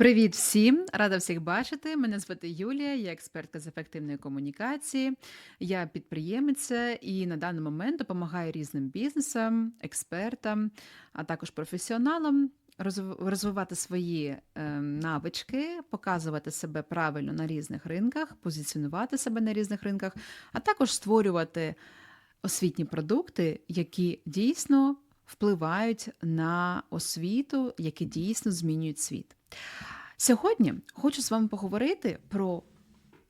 Привіт всім! Рада всіх бачити. Мене звати Юлія, я експертка з ефективної комунікації. Я підприємиця і на даний момент допомагаю різним бізнесам, експертам, а також професіоналам розвивати свої е, навички, показувати себе правильно на різних ринках, позиціонувати себе на різних ринках, а також створювати освітні продукти, які дійсно впливають на освіту, які дійсно змінюють світ. Сьогодні хочу з вами поговорити про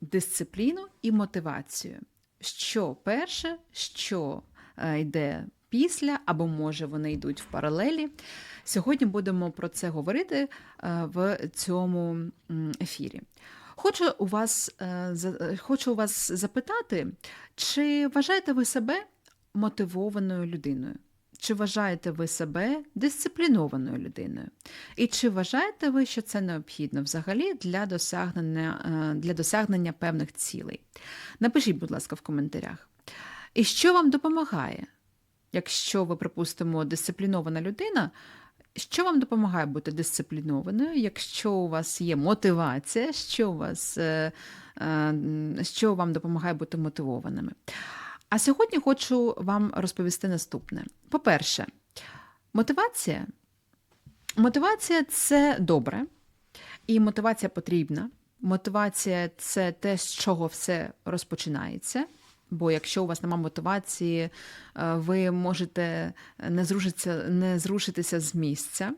дисципліну і мотивацію. Що перше, що е, йде після, або може вони йдуть в паралелі. Сьогодні будемо про це говорити е, в цьому ефірі. Хочу у вас, е, хочу у вас запитати, чи вважаєте ви себе мотивованою людиною? Чи вважаєте ви себе дисциплінованою людиною? І чи вважаєте ви, що це необхідно взагалі для досягнення, е, для досягнення певних цілей? Напишіть, будь ласка, в коментарях. І що вам допомагає? Якщо ви, припустимо, дисциплінована людина, що вам допомагає бути дисциплінованою, якщо у вас є мотивація, що, у вас, е, е, що вам допомагає бути мотивованими? А сьогодні хочу вам розповісти наступне. По-перше, мотивація. Мотивація це добре, і мотивація потрібна. Мотивація це те, з чого все розпочинається. Бо якщо у вас немає мотивації, е, ви можете не зрушитися, не зрушитися з місця,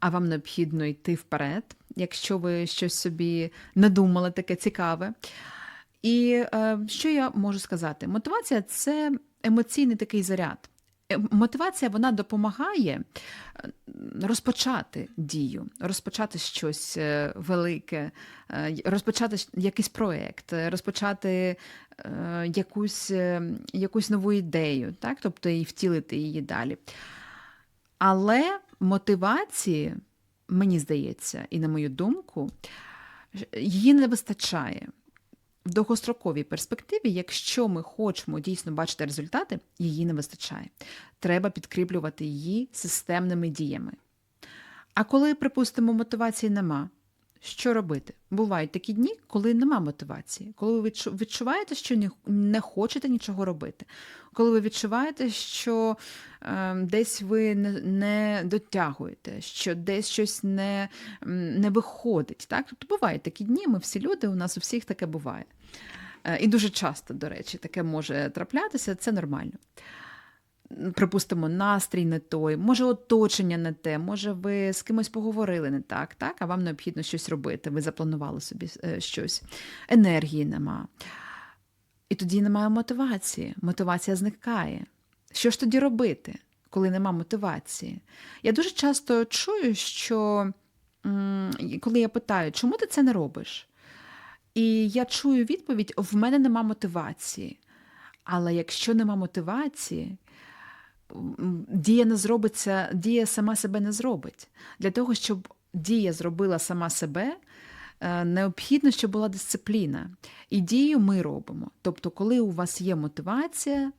а вам необхідно йти вперед, якщо ви щось собі надумали таке цікаве. І е, що я можу сказати? Мотивація це емоційний такий заряд. Е, Мотивація вона допомагає е, розпочати дію, розпочати щось е, велике, розпочати якийсь проєкт, розпочати якусь, якусь нову ідею, так? тобто і втілити її далі. Але мотивації, мені здається, і на мою думку, її не вистачає. В довгостроковій перспективі, якщо ми хочемо дійсно бачити результати, її не вистачає. Треба підкріплювати її системними діями. А коли, припустимо, мотивації нема, що робити? Бувають такі дні, коли нема мотивації, коли ви відчуваєте, що не, хочете нічого робити, коли ви відчуваєте, що е, десь ви не, не дотягуєте, що десь щось не, не виходить. Так? Тобто бувають такі дні, ми всі люди, у нас у всіх таке буває. Е, І дуже часто, до речі, таке може траплятися, це нормально. Припустимо, настрій не той, може оточення не те, може ви з кимось поговорили не так, так, а вам необхідно щось робити, ви запланували собі е, щось, енергії нема. І тоді немає мотивації, мотивація зникає. Що ж тоді робити, коли нема мотивації? Я дуже часто чую, що коли я питаю, чому ти це не робиш? І я чую відповідь: в мене нема мотивації. Але якщо нема мотивації, дія не зробиться, дія сама себе не зробить. Для того, щоб дія зробила сама себе, е, необхідно, щоб була дисципліна. І дію ми робимо. Тобто, коли у вас є мотивація,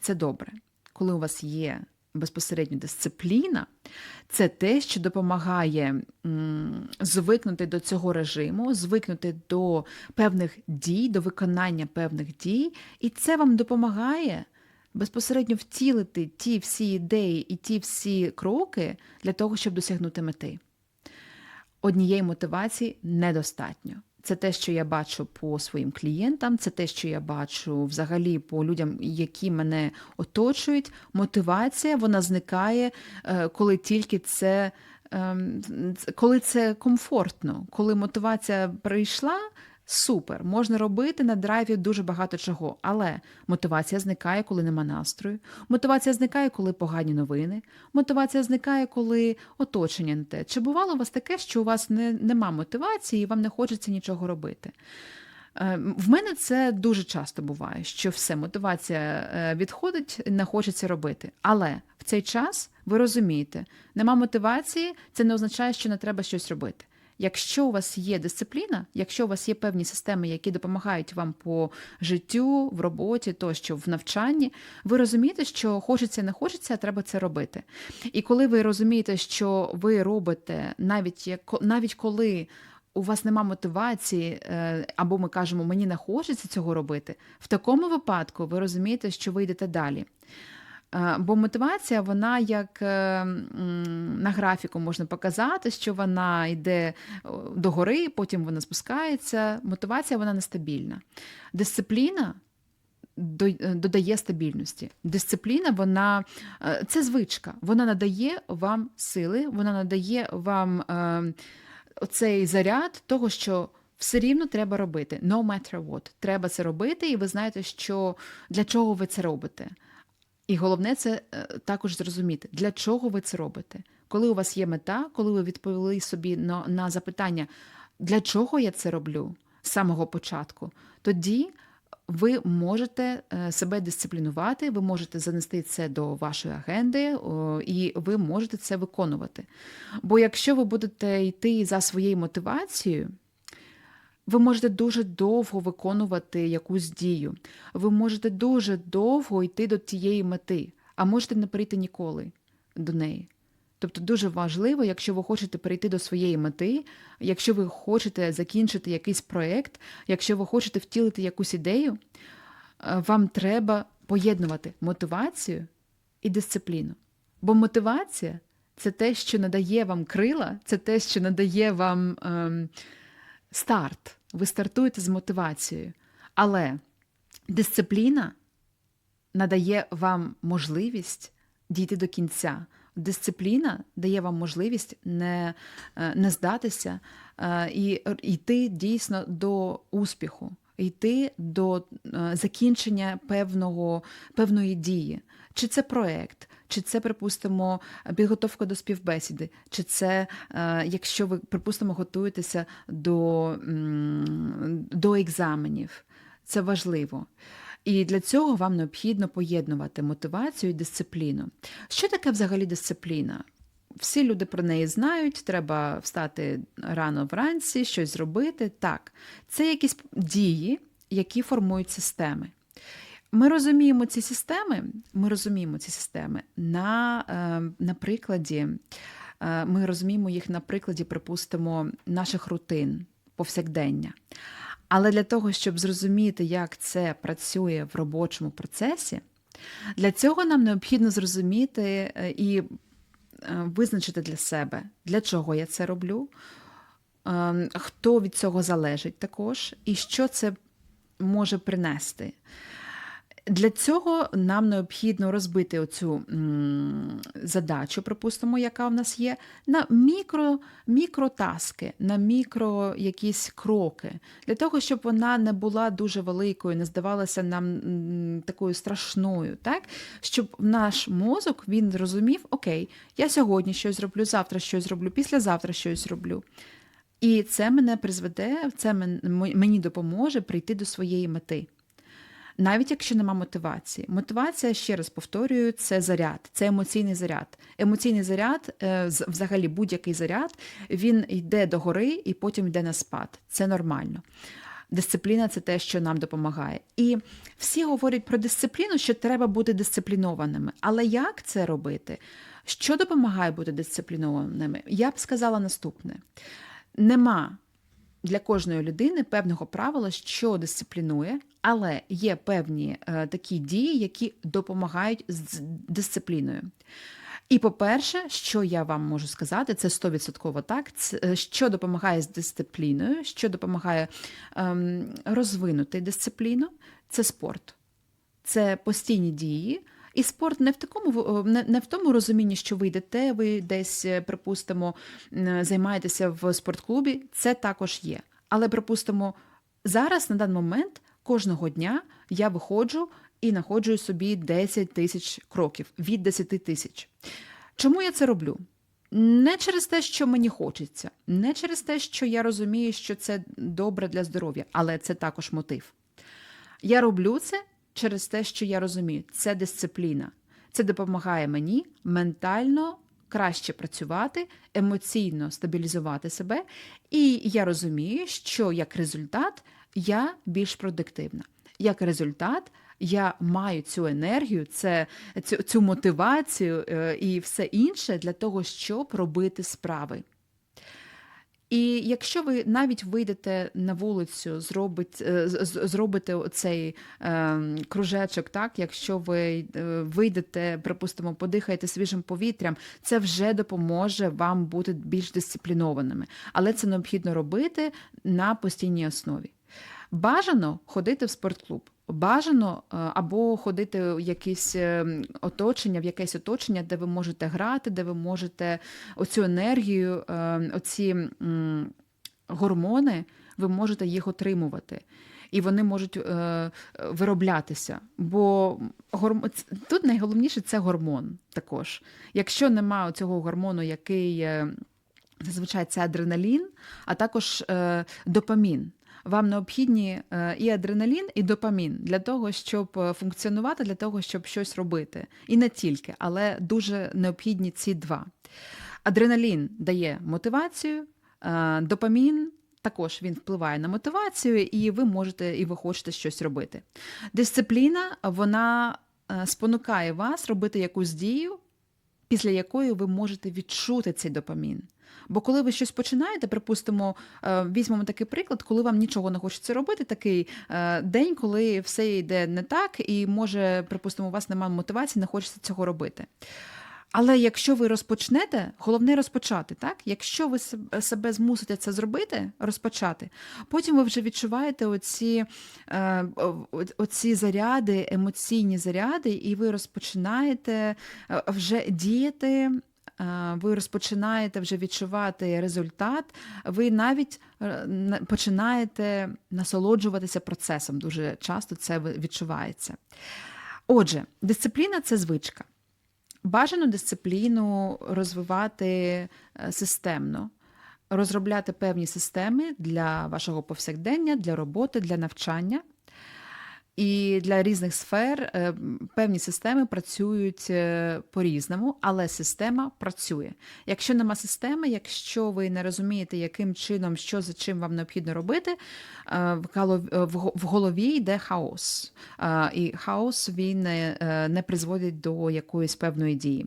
це добре. Коли у вас є безпосередньо дисципліна, це те, що допомагає звикнути до цього режиму, звикнути до певних дій, до виконання певних дій, і це вам допомагає безпосередньо втілити ті всі ідеї і ті всі кроки для того, щоб досягнути мети. Однієї мотивації недостатньо. Це те, що я бачу по своїм клієнтам, це те, що я бачу взагалі по людям, які мене оточують. Мотивація вона зникає, е, коли тільки це, ем, коли це комфортно. Коли мотивація прийшла, супер, можна робити на драйві дуже багато чого. Але мотивація зникає, коли нема настрою. Мотивація зникає, коли погані новини. Мотивація зникає, коли оточення не те. Чи бувало у вас таке, що у вас не, нема мотивації і вам не хочеться нічого робити? Е, В мене це дуже часто буває, що все, мотивація е, відходить, не хочеться робити. Але в цей час ви розумієте, нема мотивації, це не означає, що не треба щось робити. Якщо у вас є дисципліна, якщо у вас є певні системи, які допомагають вам по життю, в роботі, тощо в навчанні, ви розумієте, що хочеться, не хочеться, треба це робити. І коли ви розумієте, що ви робите, навіть як навіть коли у вас нема мотивації, е, або ми кажемо, мені не хочеться цього робити, в такому випадку ви розумієте, що ви йдете далі. Е, Бо мотивація, вона як е, на графіку можна показати, що вона йде о, догори, потім вона спускається. Мотивація вона нестабільна. Дисципліна е, додає стабільності. Дисципліна, вона е, це звичка. Вона надає вам сили, вона надає вам е, оцей заряд того, що все рівно треба робити. No matter what. Треба це робити, і ви знаєте, що для чого ви це робите. І головне це е, також зрозуміти, для чого ви це робите. Коли у вас є мета, коли ви відповіли собі на, на запитання, для чого я це роблю з самого початку, тоді ви можете е, себе дисциплінувати, ви можете занести це до вашої агенди, і ви можете це виконувати. Бо якщо ви будете йти за своєю мотивацією, ви можете дуже довго виконувати якусь дію. Ви можете дуже довго йти до тієї мети, а можете не прийти ніколи до неї. Тобто дуже важливо, якщо ви хочете прийти до своєї мети, якщо ви хочете закінчити якийсь проєкт, якщо ви хочете втілити якусь ідею, е, вам треба поєднувати мотивацію і дисципліну. Бо мотивація це те, що надає вам крила, це те, що надає вам ем, старт. Ви стартуєте з мотивацією. Але дисципліна надає вам можливість дійти до кінця. Дисципліна дає вам можливість не, е, не здатися е, і йти дійсно до успіху, йти до е, закінчення певного, певної дії. Чи це проект, чи це, припустимо, підготовка до співбесіди, чи це, е, якщо ви, припустимо, готуєтеся до, до екзаменів. Це важливо. І для цього вам необхідно поєднувати мотивацію і дисципліну. Що таке взагалі дисципліна? Всі люди про неї знають, треба встати рано вранці, щось зробити. Так, це якісь дії, які формують системи. Ми розуміємо ці системи, ми розуміємо ці системи на, е, на прикладі, е, ми розуміємо їх на прикладі, припустимо, наших рутин повсякдення. Але для того, щоб зрозуміти, як це працює в робочому процесі, для цього нам необхідно зрозуміти е, і визначити для себе, для чого я це роблю, е, хто від цього залежить також, і що це може принести. Для цього нам необхідно розбити оцю задачу, припустимо, яка в нас є, на мікро, мікротаски, на мікро якісь кроки, для того, щоб вона не була дуже великою, не здавалася нам такою страшною, так? щоб наш мозок він розумів, окей, я сьогодні щось зроблю, завтра щось зроблю, післязавтра щось зроблю. І це мене призведе, це мені допоможе прийти до своєї мети навіть якщо нема мотивації. Мотивація, ще раз повторюю, це заряд, це емоційний заряд. Емоційний заряд, е, взагалі будь-який заряд, він йде догори і потім йде на спад. Це нормально. Дисципліна це те, що нам допомагає. І всі говорять про дисципліну, що треба бути дисциплінованими. Але як це робити? Що допомагає бути дисциплінованими? Я б сказала наступне: нема для кожної людини певного правила, що дисциплінує, але є певні е, такі дії, які допомагають з дисципліною. І по-перше, що я вам можу сказати, це 100% так. Е, що допомагає з дисципліною, що допомагає ем, розвинути дисципліну, це спорт. Це постійні дії. І спорт не в такому не, в тому розумінні, що ви йдете, ви десь, е, припустимо, займаєтеся в спортклубі. Це також є. Але припустимо, зараз на даний момент кожного дня я виходжу і знаходжу собі 10 тисяч кроків від 10 тисяч. Чому я це роблю? Не через те, що мені хочеться, не через те, що я розумію, що це добре для здоров'я, але це також мотив. Я роблю це через те, що я розумію, це дисципліна. Це допомагає мені ментально краще працювати, емоційно стабілізувати себе. І я розумію, що як результат я більш продуктивна. Як результат, я маю цю енергію, це, цю, цю мотивацію е, і все інше для того, щоб робити справи. І якщо ви навіть вийдете на вулицю, е, з- з- зробите цей е, кружечок, так, якщо ви е, вийдете, припустимо, подихаєте свіжим повітрям, це вже допоможе вам бути більш дисциплінованими. Але це необхідно робити на постійній основі. Бажано ходити в спортклуб. Бажано е, або ходити в якесь е, оточення, в якесь оточення, де ви можете грати, де ви можете оцю енергію, е, оці гормони, ви можете їх отримувати. І вони можуть е, вироблятися. Бо горм... тут найголовніше це гормон також. Якщо немає цього гормону, який зазвичай це адреналін, а також е, допамін. Вам необхідні е, і адреналін, і допамін для того, щоб е, функціонувати, для того, щоб щось робити. І не тільки, але дуже необхідні ці два. Адреналін дає мотивацію, е, допамін також він впливає на мотивацію, і ви можете і ви хочете щось робити. Дисципліна вона спонукає вас робити якусь дію, після якої ви можете відчути цей допамін. Бо коли ви щось починаєте, припустимо, е, візьмемо такий приклад, коли вам нічого не хочеться робити, такий е, день, коли все йде не так, і може, припустимо, у вас немає мотивації, не хочеться цього робити. Але якщо ви розпочнете, головне розпочати, так? Якщо ви себе- змусите це зробити, розпочати, потім ви вже відчуваєте оці, е, оці заряди, емоційні заряди, і ви розпочинаєте вже діяти. Е, Ви розпочинаєте вже відчувати результат, ви навіть е, починаєте насолоджуватися процесом. Дуже часто це відчувається. Отже, дисципліна це звичка. Бажано дисципліну розвивати е, системно, розробляти певні системи для вашого повсякдення, для роботи, для навчання. І для різних сфер е, певні системи працюють е, по-різному, але система працює. Якщо нема системи, якщо ви не розумієте, яким чином, що за чим вам необхідно робити, е, в голов- в го- в голові йде хаос. І хаос він не призводить до якоїсь певної дії.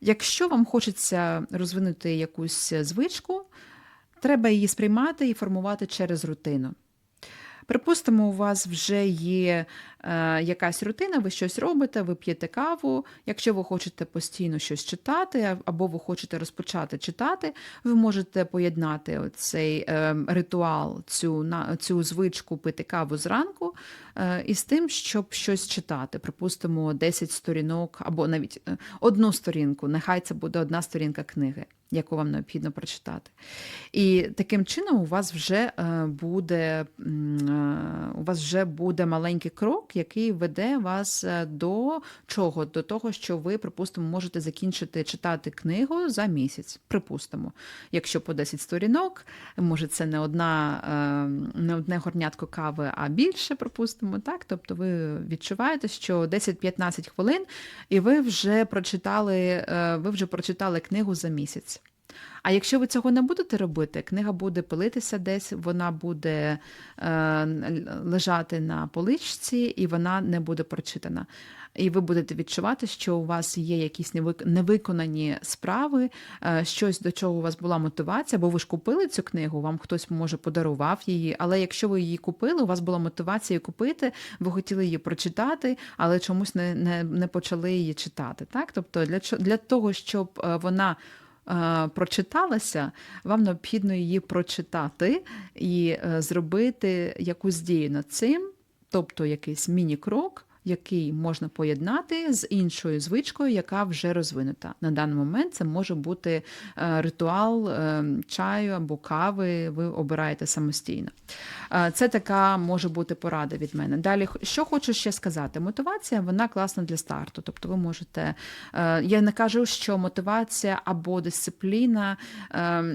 Якщо вам хочеться розвинути якусь звичку, треба її сприймати і формувати через рутину. Припустимо, у вас вже є е, якась рутина, ви щось робите, ви п'єте каву. Якщо ви хочете постійно щось читати, або ви хочете розпочати читати, ви можете поєднати цей е, ритуал, цю, на, цю звичку пити каву зранку е, із тим, щоб щось читати. Припустимо, 10 сторінок або навіть е, одну сторінку. Нехай це буде одна сторінка книги, яку вам необхідно прочитати. І таким чином у вас вже е, буде у вас вже буде маленький крок, який веде вас до чого? До того, що ви, припустимо, можете закінчити читати книгу за місяць. Припустимо, якщо по 10 сторінок, може це не одна не одне горнятко кави, а більше, припустимо, так. Тобто ви відчуваєте, що 10-15 хвилин, і ви вже прочитали, е, ви вже прочитали книгу за місяць. А якщо ви цього не будете робити, книга буде пилитися десь, вона буде е, лежати на поличці і вона не буде прочитана. І ви будете відчувати, що у вас є якісь невик- невиконані справи, е, щось до чого у вас була мотивація, бо ви ж купили цю книгу, вам хтось може подарував її. Але якщо ви її купили, у вас була мотивація її купити, ви хотіли її прочитати, але чомусь не, не, не почали її читати. Так? Тобто для, для того, щоб е, вона е, прочиталася, вам необхідно її прочитати і зробити якусь дію над цим, тобто якийсь міні-крок, який можна поєднати з іншою звичкою, яка вже розвинута. На даний момент це може бути е, ритуал е, чаю або кави, ви обираєте самостійно. Е, Це така може бути порада від мене. Далі, що хочу ще сказати, мотивація вона класна для старту. Тобто, ви можете. Я не кажу, що мотивація або дисципліна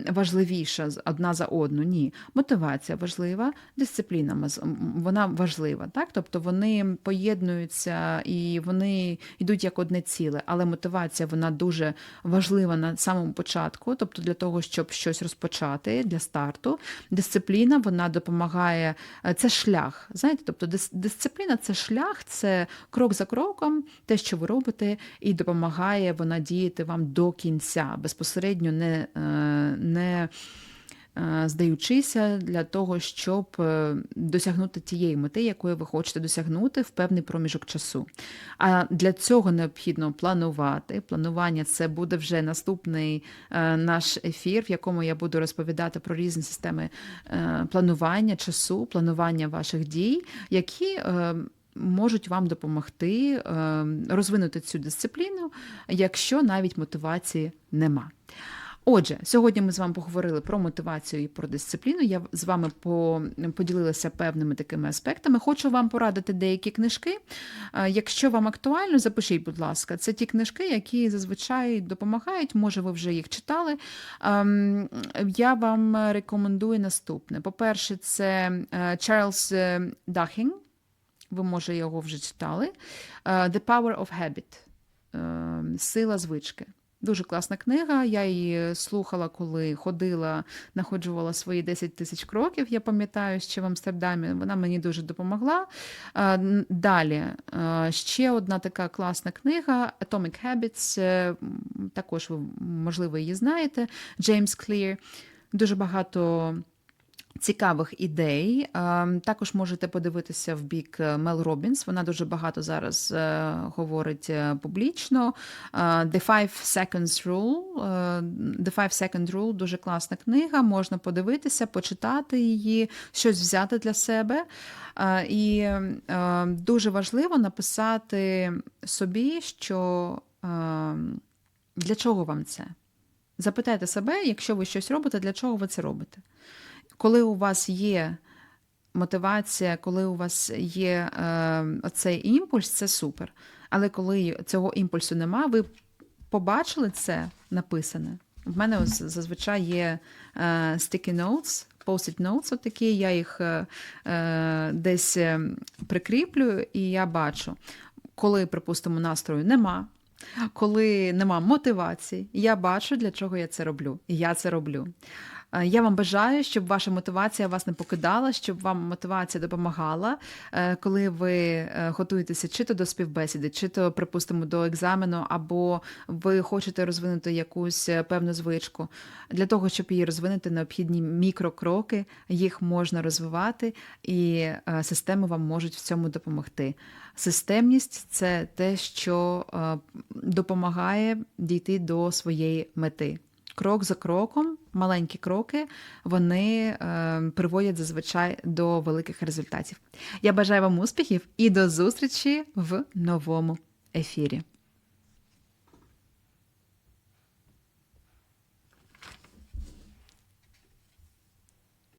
важливіша одна за одну. Ні, мотивація важлива, дисципліна вона важлива. Так? Тобто вони поєднуються поєднуються і вони йдуть як одне ціле. Але мотивація вона дуже важлива на самому початку, тобто для того, щоб щось розпочати для старту. Дисципліна вона допомагає, е, це шлях. Знаєте, тобто дис- дисципліна це шлях, це крок за кроком, те, що ви робите, і допомагає вона діяти вам до кінця, безпосередньо не, е, не здаючися для того, щоб е, досягнути тієї мети, якої ви хочете досягнути в певний проміжок часу. А для цього необхідно планувати. Планування це буде вже наступний е, наш ефір, в якому я буду розповідати про різні системи е, планування часу, планування ваших дій, які е, можуть вам допомогти е, розвинути цю дисципліну, якщо навіть мотивації нема. Отже, сьогодні ми з вами поговорили про мотивацію і про дисципліну. Я з вами поділилася певними такими аспектами. Хочу вам порадити деякі книжки. Якщо вам актуально, запишіть, будь ласка, це ті книжки, які зазвичай допомагають. Може, ви вже їх читали. Ем, Я вам рекомендую наступне. По-перше, це е, Чарльз е, Дахінг. Ви, може, його вже читали. Е, The Power of Habit. Е, Сила звички. Дуже класна книга. Я її слухала, коли ходила, находжувала свої 10 тисяч кроків. Я пам'ятаю, ще в Амстердамі. Вона мені дуже допомогла. Далі ще одна така класна книга Atomic Habits. е, Також ви, можливо, її знаєте. Джеймс Клір. Дуже багато цікавих ідей. Ем, Також можете подивитися в бік е, Мел Робінс. Вона дуже багато зараз е, говорить е, публічно. Е, The Five Seconds Rule. е, The Five Second Rule дуже класна книга. Можна подивитися, почитати її, щось взяти для себе. Е, І е, дуже важливо написати собі, що е, для чого вам це. Запитайте себе, якщо ви щось робите, для чого ви це робите коли у вас є мотивація, коли у вас є е, оцей імпульс, це супер. Але коли цього імпульсу нема, ви побачили це написане. В мене зазвичай є е, sticky notes, post-it notes, такі, я їх е, е, десь е, прикріплюю, і я бачу, коли, припустимо, настрою нема, коли нема мотивації, я бачу, для чого я це роблю. І я це роблю. Е, Я вам бажаю, щоб ваша мотивація вас не покидала, щоб вам мотивація допомагала, е, коли ви е, готуєтеся чи то до співбесіди, чи то, припустимо, до екзамену, або ви хочете розвинути якусь певну звичку. Для того, щоб її розвинути, необхідні мікрокроки, їх можна розвивати, і системи вам можуть в цьому допомогти. Системність це те, що допомагає дійти до своєї мети. Крок за кроком, маленькі кроки, вони е, приводять зазвичай до великих результатів. Я бажаю вам успіхів і до зустрічі в новому ефірі.